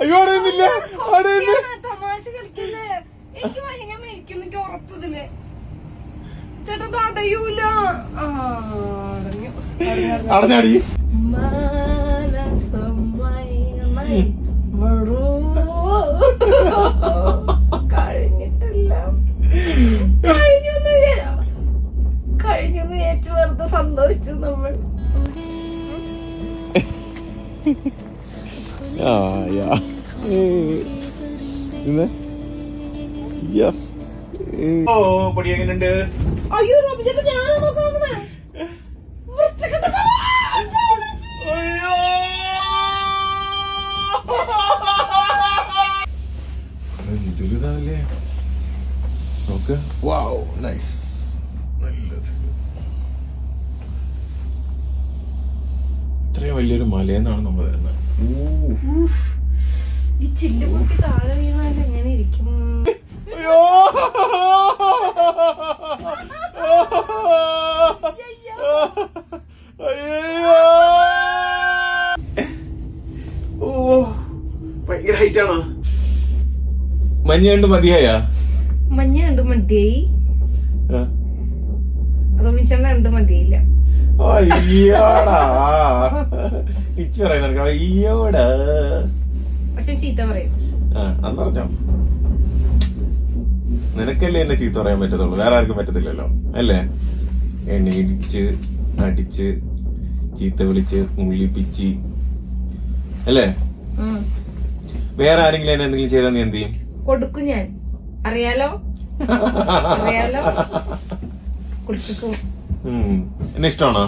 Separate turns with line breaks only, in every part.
അയ്യോ അടയുന്നില്ല അടയുന്നില്ല
തമാശ കളിക്കല്ലേ എനിക്ക് ഭയങ്കര മരിക്കും ചേട്ടാ.
അടഞ്ഞാടി
കഴിഞ്ഞു കഴിഞ്ഞു എന്ന് വെറുതെ സന്തോഷിച്ചു നമ്മൾ
ആ യാ. യെസ്. ഓ പൊടി എങ്ങനെയുണ്ട്
അയ്യോ റോബി ചേട്ടാ ഞാനാ നോക്കണേ വൃത്തികെട്ട
അയ്യോ. ദുരിതല്ലേ നോക്ക്. Wow nice. നല്ലത്. ഇത്രയും വലിയൊരു മലയെന്നാണ് നമ്മൾ വരുന്നത്.
ഈ ചില്ല് പൊട്ടി താഴെ വീണാൽ എങ്ങനെ ഇരിക്കും?
അയ്യോ. അയ്യോ. ഓ ഭയങ്കര ഹൈറ്റ് ആണോ? മഞ്ഞ കണ്ട് മതിയായ?
മഞ്ഞ കണ്ട് മതിയായി. റോബിൻ ചേട്ടൻ കണ്ട് മതിയില്ല
അയ്യോടാ. ഇച്ചു പറയുന്ന അയ്യോടാ.
പക്ഷെ ചീത്ത പറയും.
ആ പറഞ്ഞോ. നിനക്കല്ലേ എന്നെ ചീത്ത പറയാൻ പറ്റത്തുള്ളൂ. വേറെ ആർക്കും പറ്റത്തില്ലല്ലോ. അല്ലേ? എന്നെ ഇടിച്ച് അടിച്ച് ചീത്ത വിളിച്ച് മുള്ളിപ്പിച്ച് അല്ലേ. വേറെ ആരെങ്കിലും എന്നെ എന്തെങ്കിലും ചെയ്താൽ നീ എന്ത് ചെയ്യും?
കൊടുക്കും ഞാൻ. അറിയാലോ? അറിയാലോ? കൊടുക്കും.
എന്നെ ഇഷ്ടമാണോ.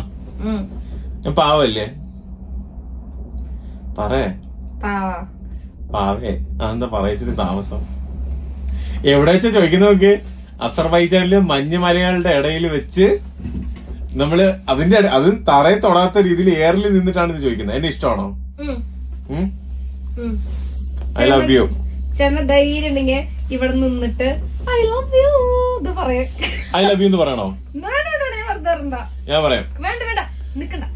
ഞാൻ പാവല്ലേ? പറയേ.
പാവാ.
അതെന്താ പറയിച്ചത് താമസം? എവിടെ വെച്ചാ ചോദിക്കുന്ന നോക്ക്? അസർബൈജാനിൽ മഞ്ഞുമലകളുടെ ഇടയിൽ വെച്ച് നമ്മൾ അതിന്റെ അത് തറയെ തൊടാത്ത രീതിയിൽ എയറിൽ നിന്നിട്ടാണ് ഇത് ചോദിക്കുന്നത് എന്നെ ഇഷ്ടമാണോ. ഐ ലവ് യു
ചേട്ടന് ധൈര്യം ഉണ്ടെങ്കിൽ ഇവിടെ നിന്നിട്ട് ഐ ലവ് യു ഇത് പറയാ.
ഐ ലവ് യു എന്ന് പറയണോ?
ഞാൻ
പറയാം.
വേണ്ട വേണ്ട. നിക്കണ്ട.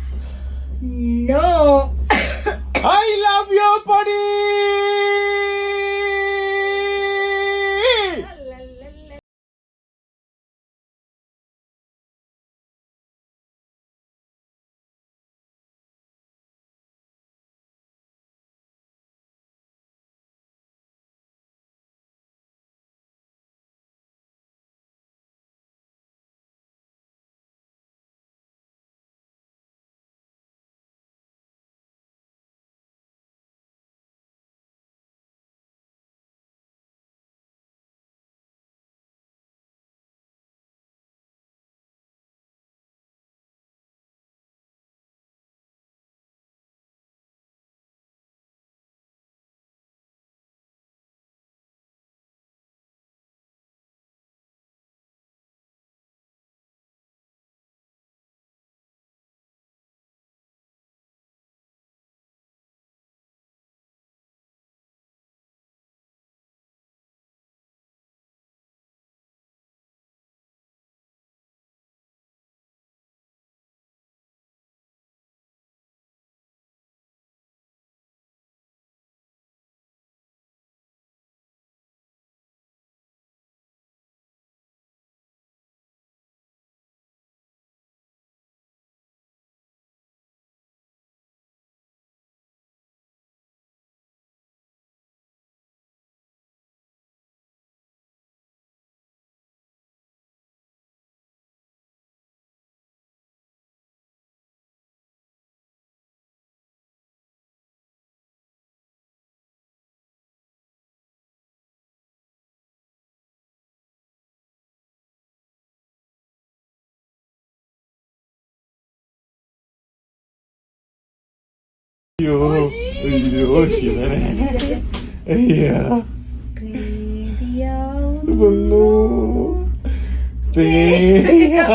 അയ്യോ അയ്യോ ശിവനെ അയ്യാ വന്നു പേടിയാവുന്നു